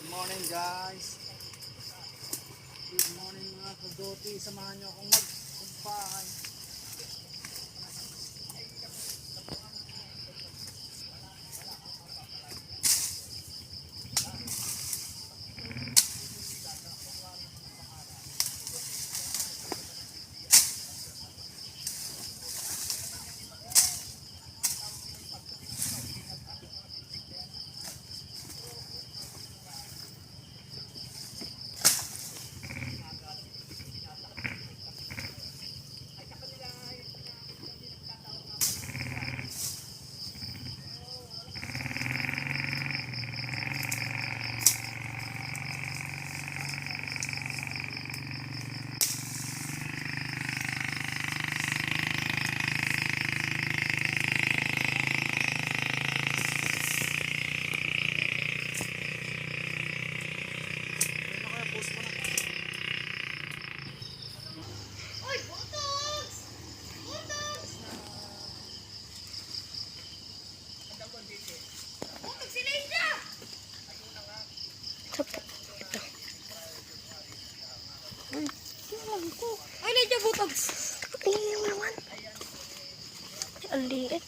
Good morning guys. Good morning mga kagoti. Samahan nyo akong magkumpay. Ay, Leisha, butogs! Tingnan mo naman. Ang liit.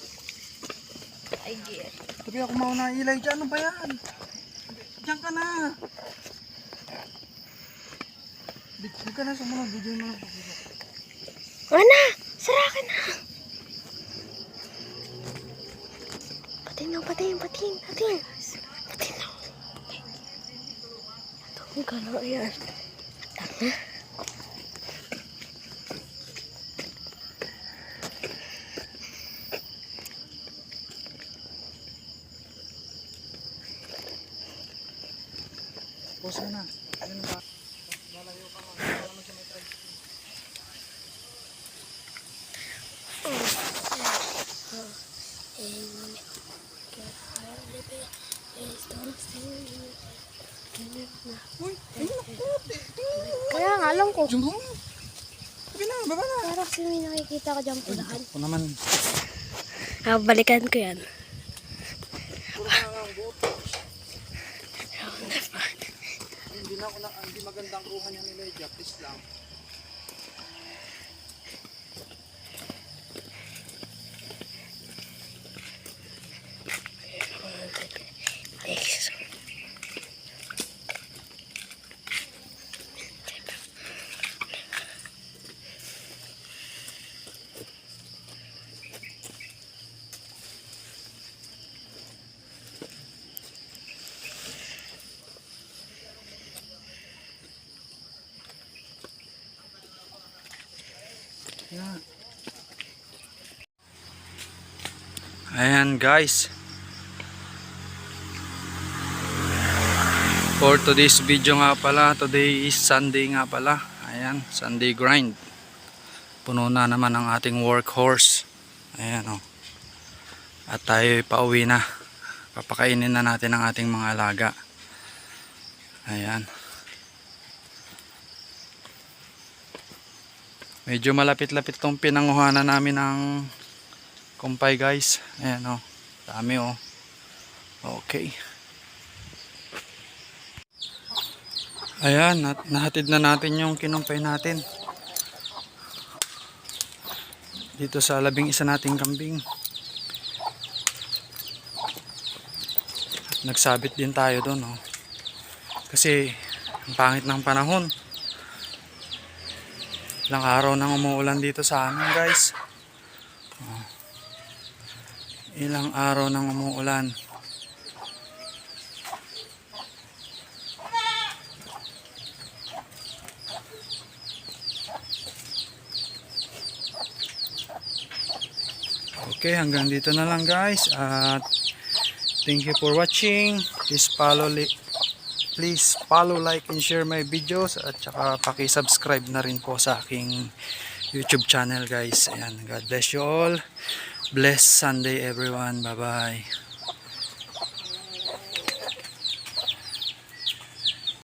Ay, dear. Sabi ako mauna ilay dyan. Ano ba yan? Diyan ka na. Huwag ka na sumunod. Video mo na. Ana! Sara ka na! Patin na, patin, patin, patin. Patin na. Ka lang, ayan. Tama. Post mo na. Ano ba? Lalayo ka lang. Wala naman siya may try. Uy, ayun ako. Kaya nga, alam ko. Diyan ka. Sige na, baba na. Parang kasi may nakikita ko dyan pulahan. Ako naman. Ah, balikan ko yan. Puro na lang ang buto. Hindi na hindi magandang kuha niya ni Leja. Please lang. Ayan guys. For today's video nga pala, today is Sunday nga pala. Ayan, Sunday grind. Puno na naman ang ating workhorse. Ayan o. At tayo pauwi na. Papakainin na natin ang ating mga alaga. Ayan. Medyo malapit-lapit tong pinanguhanan namin ng kumpay guys. Ayan o. Dami o. Okay. Ayan, nahatid na natin yung kinumpay natin. Dito sa labing isa nating kambing. Nagsabit din tayo doon, oh. Kasi ang pangit ng panahon. Ilang araw nang umuulan dito sa amin, guys. Oh. Ilang araw nang umuulan. Okay, hanggang dito na lang guys. At thank you for watching. Please follow please follow, like, and share my videos at saka paki-subscribe na rin po sa aking YouTube channel guys. Ayan, God bless you all. Bless Sunday everyone. Bye-bye.